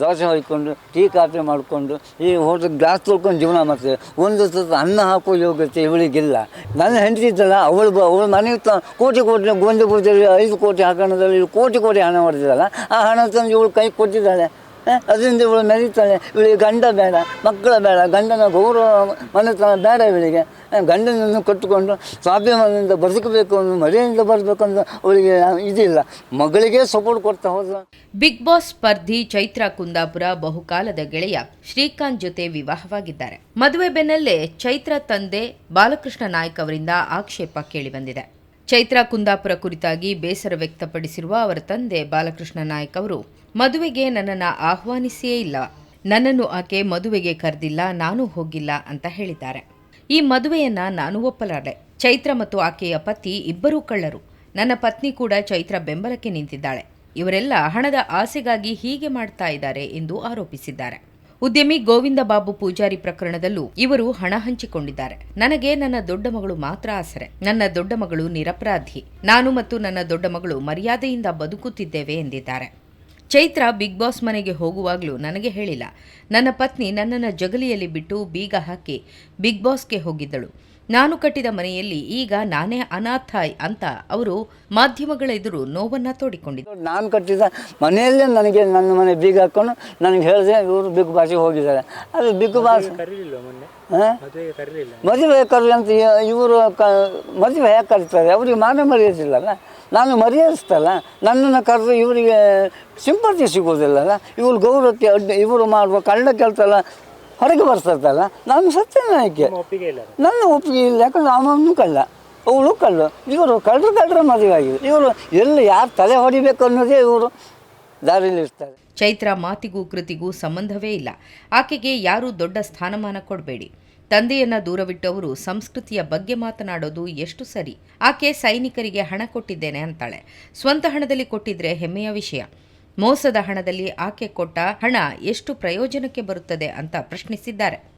Dosa ಹೊಯ್ಕೊಂಡು tea, coffee ಮಾಡಿಕೊಂಡು, ಈ hotel glass ತೊಳ್ಕೊಂಡು ಜೀವನ ಮಾಡ್ತೇವೆ ಒಂದು ತುತ್ತು ಅನ್ನ ಹಾಕೋ ಯೋಗ್ಯತೆ ಇವಳಿಗಿಲ್ಲ. ನನ್ನ ಹೆಂಡತಿ ಇದ್ದಲ್ಲ, ಅವಳು ಅವಳು ಮನೆ ಕೋಟಿ ಕೋಟಿ ಗೊಂದು ಪೂಜೆಯಲ್ಲಿ ಐದು ಕೋಟಿ ಹಾಕೋಣದಲ್ಲಿ ಕೋಟಿ ಕೋಟಿ ಹಣ ಹೊಡೆದಿದ್ದಲ್ಲ ಆ ಹಣ ತಂದು ಇವಳು ಕೈ ಕೊಟ್ಟಿದ್ದಾಳೆ? ಅದರಿಂದ ಇವಳು ಮೆರೀತಾಳೆ ಇವಳಿಗೆ ಗಂಡ ಬೇಡ, ಮಕ್ಕಳ ಬೇಡ, ಗಂಡನ ಗೌರವ, ಮನೆತನ ಬೇಡ ಇವಳಿಗೆ. ಗಂಡನನ್ನು ಕಟ್ಟಿಕೊಂಡು ಸ್ವಾಭಿಮಾನದಿಂದ ಬದುಕಬೇಕು ಅನ್ನೋ ಮರೆಯಿಂದ ಬರಬೇಕು ಅಂತ ಅವಳಿಗೆ ಇದಿಲ್ಲ. ಮಗಳಿಗೆ ಸಪೋರ್ಟ್ ಕೊಡ್ತಾ ಹೋದ. ಬಿಗ್ ಬಾಸ್ ಸ್ಪರ್ಧಿ ಚೈತ್ರ ಕುಂದಾಪುರ ಬಹುಕಾಲದ ಗೆಳೆಯ ಶ್ರೀಕಾಂತ್ ಜೊತೆ ವಿವಾಹವಾಗಿದ್ದಾರೆ. ಮದುವೆ ಬೆನ್ನಲ್ಲೇ ಚೈತ್ರ ತಂದೆ ಬಾಲಕೃಷ್ಣ ನಾಯ್ಕ್ ಅವರಿಂದ ಆಕ್ಷೇಪ ಕೇಳಿಬಂದಿದೆ ಚೈತ್ರ ಕುಂದಾಪುರ ಕುರಿತಾಗಿ ಬೇಸರ ವ್ಯಕ್ತಪಡಿಸಿರುವ ಅವರ ತಂದೆ ಬಾಲಕೃಷ್ಣ ನಾಯಕ್ ಅವರು, ಮದುವೆಗೆ ನನ್ನನ್ನು ಆಹ್ವಾನಿಸಿಯೇ ಇಲ್ಲ. ನನ್ನನ್ನು ಆಕೆ ಮದುವೆಗೆ ಕರೆದಿಲ್ಲ, ನಾನು ಹೋಗಿಲ್ಲ ಅಂತ ಹೇಳಿದ್ದಾರೆ. ಈ ಮದುವೆಯನ್ನ ನಾನು ಒಪ್ಪಲಾರೆ. ಚೈತ್ರ ಮತ್ತು ಆಕೆಯ ಪತಿ ಇಬ್ಬರೂ ಕಳ್ಳರು. ನನ್ನ ಪತ್ನಿ ಕೂಡ ಚೈತ್ರ ಬೆಂಬಲಕ್ಕೆ ನಿಂತಿದ್ದಾಳೆ. ಇವರೆಲ್ಲ ಹಣದ ಆಸೆಗಾಗಿ ಹೀಗೆ ಮಾಡ್ತಾ ಇದ್ದಾರೆ ಎಂದು ಆರೋಪಿಸಿದ್ದಾರೆ. ಉದ್ಯಮಿ ಗೋವಿಂದ ಬಾಬು ಪೂಜಾರಿ ಪ್ರಕರಣದಲ್ಲೂ ಇವರು ಹಣ ಹಂಚಿಕೊಂಡಿದ್ದಾರೆ. ನನಗೆ ನನ್ನ ದೊಡ್ಡ ಮಗಳು ಮಾತ್ರ ಆಸರೆ. ನನ್ನ ದೊಡ್ಡ ಮಗಳು ನಿರಪರಾಧಿ. ನಾನು ಮತ್ತು ನನ್ನ ದೊಡ್ಡ ಮಗಳು ಮರ್ಯಾದೆಯಿಂದ ಬದುಕುತ್ತಿದ್ದೇವೆ ಎಂದಿದ್ದಾರೆ. ಚೈತ್ರ ಬಿಗ್ ಬಾಸ್ ಮನೆಗೆ ಹೋಗುವಾಗಲೂ ನನಗೆ ಹೇಳಿಲ್ಲ. ನನ್ನ ಪತ್ನಿ ನನ್ನನ್ನು ಜಗಲಿಯಲ್ಲಿ ಬಿಟ್ಟು ಬೀಗ ಹಾಕಿ ಬಿಗ್ ಬಾಸ್ಗೆ ಹೋಗಿದ್ದಳು. ನಾನು ಕಟ್ಟಿದ ಮನೆಯಲ್ಲಿ ಈಗ ನಾನೇ ಅನಾಥ ಅಂತ ಅವರು ಮಾಧ್ಯಮಗಳ ಎದುರು ನೋವನ್ನ ತೋಡಿಕೊಂಡಿದ್ದಾರೆ. ನಾನು ಕಟ್ಟಿದ ಮನೆಯಲ್ಲೇ ನನಗೆ ನನ್ನ ಮನೆ ಬೀಗ ಹಾಕೊಂಡು ನನಗೆ ಹೇಳಿದೆ ಇವರು ಬಿಗ್ ಬಾಸಿಗೆ ಹೋಗಿದ್ದಾರೆ. ಅದು ಬಿಗ್ ಬಾಸ್ ಮದುವೆ ಕರಿ ಅಂತ ಇವರು ಕ ಮದುವೆ ಹೇಗೆ ಕರೀತಾರೆ? ಅವರಿಗೆ ಮಾನ ಮರ್ಯಾದಿಲ್ಲಲ್ಲ? ನಾನು ಮರ್ಯಾದಿಸ್ತಲ್ಲ? ನನ್ನನ್ನು ಕರೆದು ಇವರಿಗೆ ಸಿಂಪತಿ ಸಿಗೋದಿಲ್ಲಲ್ಲ ಇವ್ರು ಗೌರವಕ್ಕೆ ಅಡ್ಡ ಇವರು ಮಾಡುವ ಕಳ್ಳ ಕೆಲಸ ಎಲ್ಲ ಹೊರಗೆ ಬರ್ತದಲ್ಲ ನಾನು ಸತ್ಯ ನಿಮ್ಮ ಒಪ್ಪಿಗೆ ಇಲ್ಲ. ನನ್ನ ಒಪ್ಪಿಗೆ ಇಲ್ಲ ಯಾಕಂದ್ರೆ ಅವನು ಕಲ್ಲ ಅವಳು ಕಳ್ಳು. ಇವರು ಕಳ್ಳರು ಕಳ್ಳರ ಮದುವೆ ಆಗಿದೆ ಇವರು ಎಲ್ಲಿ ಯಾರು ತಲೆ ಹೊಡಿಬೇಕು ಅನ್ನೋದೇ ಇವರು ದಾರಿಯಲ್ಲಿ ಇರ್ತಾರೆ. ಚೈತ್ರ ಮಾತಿಗೂ ಕೃತಿಗೂ ಸಂಬಂಧವೇ ಇಲ್ಲ. ಆಕೆಗೆ ಯಾರೂ ದೊಡ್ಡ ಸ್ಥಾನಮಾನ ಕೊಡಬೇಡಿ. ತಂದೆಯನ್ನ ದೂರವಿಟ್ಟವರು ಸಂಸ್ಕೃತಿಯ ಬಗ್ಗೆ ಮಾತನಾಡೋದು ಎಷ್ಟು ಸರಿ. ಆಕೆ ಸೈನಿಕರಿಗೆ ಹಣ ಕೊಟ್ಟಿದ್ದೇನೆ ಅಂತಾಳೆ. ಸ್ವಂತ ಹಣದಲ್ಲಿ ಕೊಟ್ಟಿದ್ರೆ ಹೆಮ್ಮೆಯ ವಿಷಯ. ಮೋಸದ ಹಣದಲ್ಲಿ ಆಕೆ ಕೊಟ್ಟ ಹಣ ಎಷ್ಟು ಪ್ರಯೋಜನಕ್ಕೆ ಬರುತ್ತದೆ ಅಂತ ಪ್ರಶ್ನಿಸಿದ್ದಾರೆ.